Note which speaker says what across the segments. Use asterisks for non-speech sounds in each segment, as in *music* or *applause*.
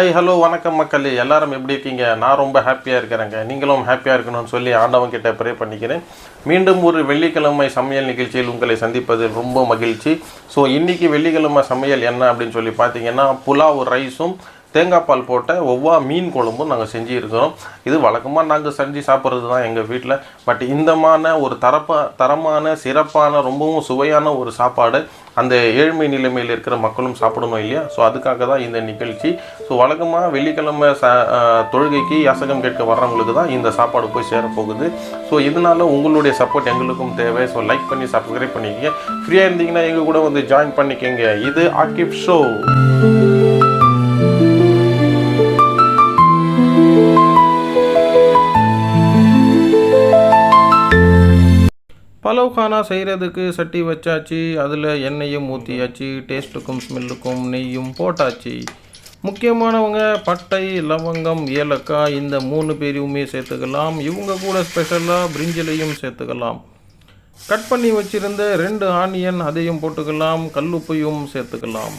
Speaker 1: Hi hello வணக்கம் மக்கள். எல்லாரும் எப்படி இருக்கீங்க? நான் ரொம்ப ஹாப்பியாக இருக்கிறேங்க. நீங்களும் ஹாப்பியாக இருக்கணும்னு சொல்லி ஆண்டவன் கிட்ட ப்ரே பண்ணிக்கிறேன். மீண்டும் ஒரு வெள்ளிக்கிழமை சமையல் நிகழ்ச்சியில் உங்களை சந்திப்பதில் ரொம்ப மகிழ்ச்சி. ஸோ இன்றைக்கி வெள்ளிக்கிழமை சமையல் என்ன அப்படின்னு சொல்லி பார்த்தீங்கன்னா புலாவ் ரைஸும் தேங்காய் பால் போட்ட ஒவ்வா மீன் குழம்பும் நாங்கள் செஞ்சு இருக்கிறோம் இது வழக்கமாக நாங்கள் செஞ்சு சாப்பிட்றது தான் எங்கள் வீட்டில் பட் இந்தமான ஒரு தரப்பா தரமான சிறப்பான ரொம்பவும் சுவையான ஒரு சாப்பாடு அந்த ஏழ்மை நிலைமையில் இருக்கிற மக்களும் சாப்பிடணும் இல்லையா? ஸோ அதுக்காக தான் இந்த நிகழ்ச்சி. ஸோ வழக்கமாக வெள்ளிக்கிழமை ச தொழுகைக்கு யாசகம் கேட்க வர்றவங்களுக்கு தான் இந்த சாப்பாடு போய் சேரப்போகுது. ஸோ இதனால உங்களுடைய சப்போர்ட் எங்களுக்கும் தேவை. ஸோ லைக் பண்ணி சப்ஸ்கிரைப் பண்ணிக்கங்க. ஃப்ரீயாக இருந்தீங்கன்னா எங்கள் கூட வந்து ஜாயின் பண்ணிக்கங்க. இது ஆக்கிப் ஷோ பலவ் கானா செய்கிறதுக்கு சட்டி வச்சாச்சு. அதில் எண்ணெயும் ஊற்றியாச்சு டேஸ்ட்டுக்கும் ஸ்மெல்லுக்கும் நெய்யும் போட்டாச்சு. முக்கியமானவங்க பட்டை லவங்கம் ஏலக்காய் இந்த மூணு பேரையுமே சேர்த்துக்கலாம். இவங்க கூட ஸ்பெஷலாக பிரிஞ்சிலையும் சேர்த்துக்கலாம். கட் பண்ணி வச்சுருந்த ரெண்டு ஆனியன் அதையும் போட்டுக்கலாம். கல்லுப்பையும் சேர்த்துக்கலாம்.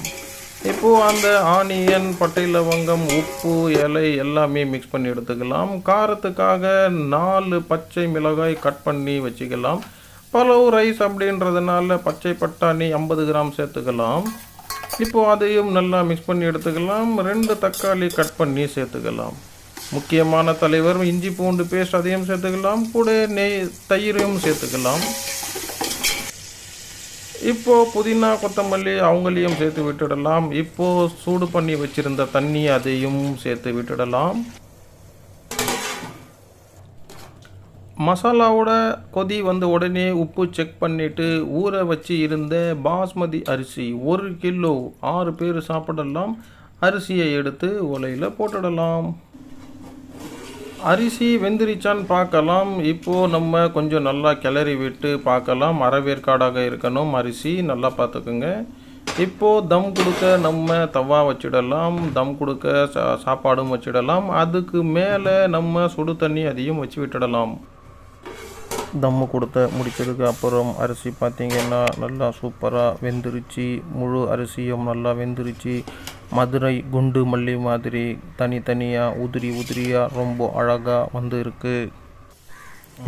Speaker 1: இப்போது அந்த ஆனியன் பட்டை லவங்கம் உப்பு இலை எல்லாமே மிக்ஸ் பண்ணி எடுத்துக்கலாம். காரத்துக்காக நாலு பச்சை மிளகாய் கட் பண்ணி வச்சுக்கலாம். பலவு ரைஸ் அப்படின்றதுனால பச்சை பட்டாணி ஐம்பது கிராம் சேர்த்துக்கலாம். இப்போது அதையும் நல்லா மிக்ஸ் பண்ணி எடுத்துக்கலாம். ரெண்டு தக்காளி கட் பண்ணி சேர்த்துக்கலாம். முக்கியமான தலைவர் இஞ்சி பூண்டு பேஸ்ட் அதையும் சேர்த்துக்கலாம். கூட நெய் தயிரையும் சேர்த்துக்கலாம். இப்போது புதினா கொத்தமல்லி அவங்களையும் சேர்த்து விட்டுடலாம். இப்போது சூடு பண்ணி வச்சுருந்த தண்ணி அதையும் சேர்த்து விட்டுடலாம். மசாலாவோட கொதி வந்த உடனே உப்பு செக் பண்ணிட்டு ஊற வச்சு இருந்த பாஸ்மதி அரிசி ஒரு கிலோ ஆறு பேர் சாப்பிடலாம். அரிசியை எடுத்து உலையில் போட்டுடலாம். அரிசி வெந்திரிச்சான்னு பார்க்கலாம். இப்போது நம்ம கொஞ்சம் நல்லா கிளறி விட்டு பார்க்கலாம். அறவேற்காடாக இருக்கணும். அரிசி நல்லா பார்த்துக்குங்க. இப்போது தம் கொடுக்க நம்ம தவா வச்சிடலாம். தம் கொடுக்க சா சாப்பாடும் வச்சிடலாம். அதுக்கு மேலே நம்ம சுடு தண்ணி அதையும் வச்சு விட்டுடலாம். தம்மு கொடுத்த முடிச்சதுக்கு அப்புறம் அரிசி பார்த்திங்கன்னா நல்லா சூப்பராக வெந்துருச்சு. முழு அரிசியும் நல்லா வெந்துருச்சு. மதுரை குண்டு மல்லி மாதிரி தனித்தனியாக உதிரி உதிரியாக ரொம்ப அழகாக வந்து இருக்குது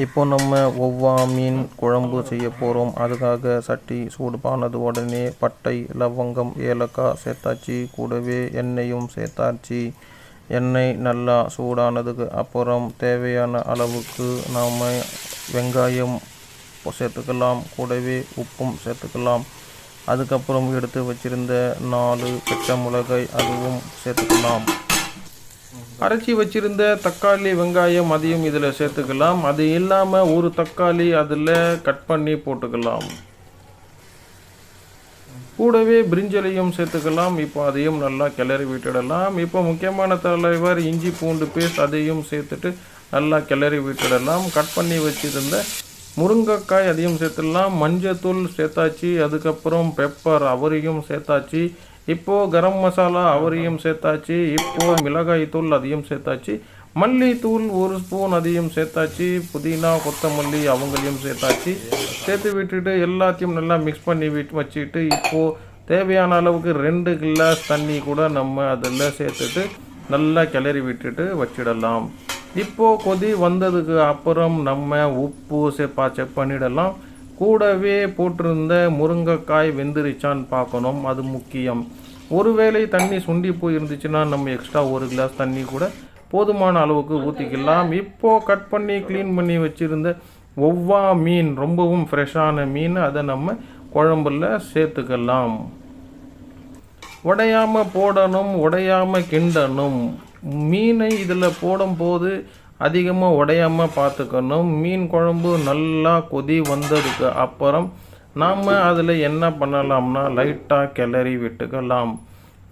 Speaker 1: இப்போ நம்ம ஒவ்வா மீன் குழம்பு செய்ய போகிறோம் அதுக்காக சட்டி சூடுபானது உடனே பட்டை லவங்கம் ஏலக்காய் சேர்த்தாச்சு. கூடவே எண்ணெயும் சேர்த்தாச்சு. எண்ணெய் நல்லா சூடானதுக்கு அப்புறம் தேவையான அளவுக்கு நாம் வெங்காயம் சேர்த்துக்கலாம். கூடவே உப்பும் சேர்த்துக்கலாம். அதுக்கப்புறம் எடுத்து வச்சிருந்த நாலு பச்சை மிளகாய் அதுவும் சேர்த்துக்கலாம். அரைச்சி வச்சிருந்த தக்காளி வெங்காயம் அதையும் இதில் சேர்த்துக்கலாம். அது இல்லாமல் ஒரு தக்காளி அதில் கட் பண்ணி போட்டுக்கலாம். கூடவே பிரிஞ்சலையும் சேர்த்துக்கலாம். இப்போ அதையும் நல்லா கிளறி விட்டுடலாம். இப்போ முக்கியமான தலைவர் இஞ்சி பூண்டு பேஸ்ட் அதையும் சேர்த்துட்டு நல்லா கிளறி விட்டுடலாம். கட் பண்ணி வச்சுருந்த முருங்கைக்காய் அதையும் சேர்த்துடலாம். மஞ்சத்தூள் சேர்த்தாச்சு. அதுக்கப்புறம் பெப்பர் அவரையும் சேர்த்தாச்சு. இப்போது கரம் மசாலா அவரையும் சேர்த்தாச்சு. இப்போது மிளகாய் தூள் அதையும் சேர்த்தாச்சு. மல்லித்தூள் ஒரு ஸ்பூன் அதையும் சேர்த்தாச்சு. புதினா கொத்தமல்லி அவங்களையும் சேர்த்தாச்சு. சேர்த்து விட்டுட்டு எல்லாத்தையும் நல்லா மிக்ஸ் பண்ணி விட்டு வச்சுட்டு இப்போது தேவையான அளவுக்கு ரெண்டு கிளாஸ் தண்ணி கூட நம்ம அதில் சேர்த்துட்டு நல்லா கிளறி விட்டுட்டு வச்சிடலாம். இப்போது கொதி வந்ததுக்கு அப்புறம் நம்ம உப்பு சேப்பா செக் பண்ணிடலாம் கூடவே போட்டிருந்த முருங்கைக்காய் வெந்துருச்சான்னு பார்க்கணும். அது முக்கியம். ஒருவேளை தண்ணி சுண்டி போயிருந்துச்சுன்னா நம்ம எக்ஸ்ட்ரா ஒரு கிளாஸ் தண்ணி கூட போதுமான அளவுக்கு ஊற்றிக்கலாம் இப்போது கட் பண்ணி க்ளீன் பண்ணி வச்சுருந்த ஒவ்வா மீன் ரொம்பவும் ஃப்ரெஷ்ஷான மீன் அதை நம்ம குழம்புல சேர்த்துக்கலாம். உடையாமல் போடணும் உடையாமல் கிண்டணும். மீனை இதில் போடும்போது அதிகமாக உடையாமல் பார்த்துக்கணும். மீன் குழம்பு நல்லா கொதி வந்ததுக்கு அப்புறம் நாம் அதில் என்ன பண்ணலாம்னா லைட்டாக கிளறி விட்டுக்கலாம்.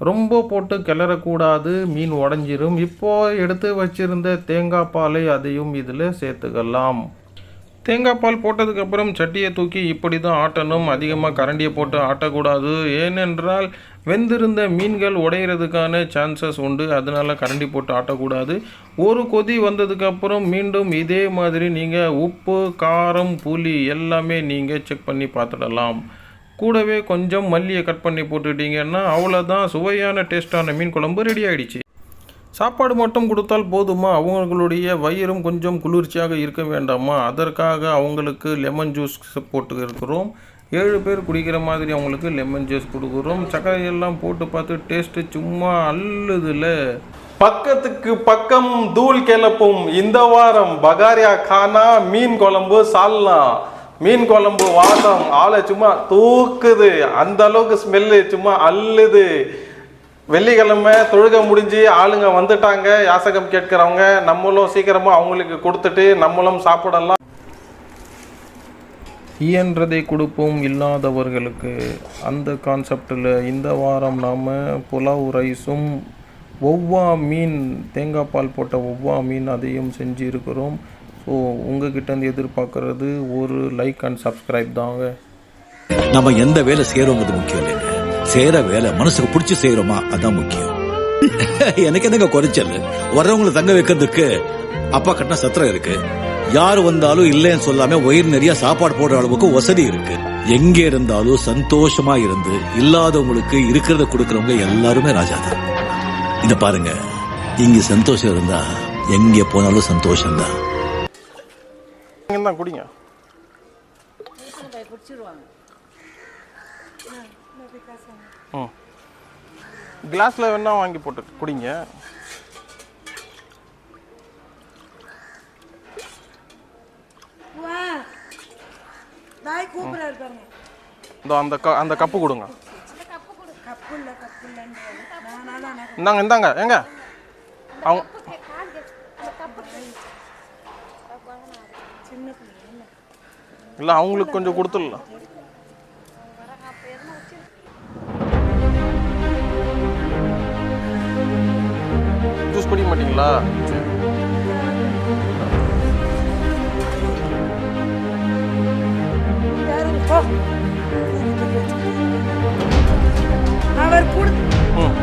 Speaker 1: ரொம்ப போட்டு கிளறக்கூடாது மீன் உடஞ்சிரும். இப்போ எடுத்து வச்சிருந்த தேங்காய் பாலை அதையும் இதில் சேர்த்துக்கலாம். தேங்காய் பால் போட்டதுக்கப்புறம் சட்டியை தூக்கி இப்படி தான் ஆட்டணும். அதிகமாக கரண்டியை போட்டு ஆட்டக்கூடாது. ஏனென்றால் வெந்திருந்த மீன்கள் உடையிறதுக்கான சான்சஸ் உண்டு. அதனால் கரண்டி போட்டு ஆட்டக்கூடாது. ஒரு கொதி வந்ததுக்கப்புறம் மீண்டும் இதே மாதிரி நீங்கள் உப்பு காரம் புளி எல்லாமே நீங்கள் செக் பண்ணி பார்த்துடலாம். கூடவே கொஞ்சம் மல்லியை கட் பண்ணி போட்டுட்டீங்கன்னா அவ்வளோதான் சுவையான டேஸ்ட்டான மீன் குழம்பு ரெடி ஆகிடுச்சு சாப்பாடு மட்டும் கொடுத்தால் போதுமா? அவங்களுடைய வயிறும் கொஞ்சம் குளிர்ச்சியாக இருக்க வேண்டாமா? அதற்காக அவங்களுக்கு லெமன் ஜூஸ் போட்டு இருக்கிறோம் ஏழு பேர் குடிக்கிற மாதிரி அவங்களுக்கு லெமன் ஜூஸ் கொடுக்குறோம். சர்க்கரையெல்லாம் போட்டு பார்த்து டேஸ்ட்டு சும்மா அல்லுதுல பக்கத்துக்கு பக்கம் தூள் கிளப்பும். இந்த வாரம் பகாரியா கானா மீன் குழம்பு சால்னா. மீன் குழம்பு வாசம் ஆளை சும்மா தூக்குது. அந்த அளவுக்கு ஸ்மெல்லு சும்மா அள்ளுது. வெள்ளிக்கிழமை தொழுக முடிஞ்சு ஆளுங்க வந்துட்டாங்க. யாசகம் கேட்கிறவங்க நம்மளும் சீக்கிரமா அவங்களுக்கு கொடுத்துட்டு நம்மளும் சாப்பிடலாம். இயன்றதை கொடுப்போம் இல்லாதவர்களுக்கு. அந்த கான்செப்டில் இந்த வாரம் நாம் புலாவ் ரைஸும் ஒவ்வா மீன் தேங்காய் பால் போட்ட ஒவ்வா மீன் அதையும் செஞ்சு இருக்கிறோம் ஸோ உங்ககிட்ட எதிர்பார்க்கறது ஒரு லைக் அண்ட் சப்ஸ்கிரைப் தாங்க.
Speaker 2: நம்ம எந்த வேலை செய்யறோங்கிறது முக்கியம் இல்லைங்க. செய்கிற வேலை மனசுக்கு பிடிச்சி செய்யறோமா அதான் முக்கியம். *laughs* எனக்கு என்னங்க குறைச்சல்? வர்றவங்களை தங்க வைக்கிறதுக்கு அப்பா கட்டின சத்திரம் இருக்கு. யார் வந்தாலும் இல்லைன்னு சொல்லாம உயிர் நிறைய சாப்பாடு போடுற அளவுக்கு வசதி இருக்கு. எங்க இருந்தாலும் சந்தோஷமா இருந்து இல்லாதவங்களுக்கு இருக்கிறத கொடுக்கறவங்க எல்லாருமே ராஜா தான் இத பாருங்க. இங்க சந்தோஷம் இருந்தா எங்க போனாலும் சந்தோஷம் தான்
Speaker 1: தான் குடிங்க ம் கிளாஸில் வேணா வாங்கி போட்டு குடிங்க. இந்த அந்த அந்த கப்பு கொடுங்க. இந்தாங்க இந்தாங்க ஏங்க அவங்க இல்லை அவங்களுக்கு கொஞ்சம் கொடுத்துடலாம். ஜூஸ் குடிக்க மாட்டீங்களா?
Speaker 3: அவர் கொடு
Speaker 1: ம்.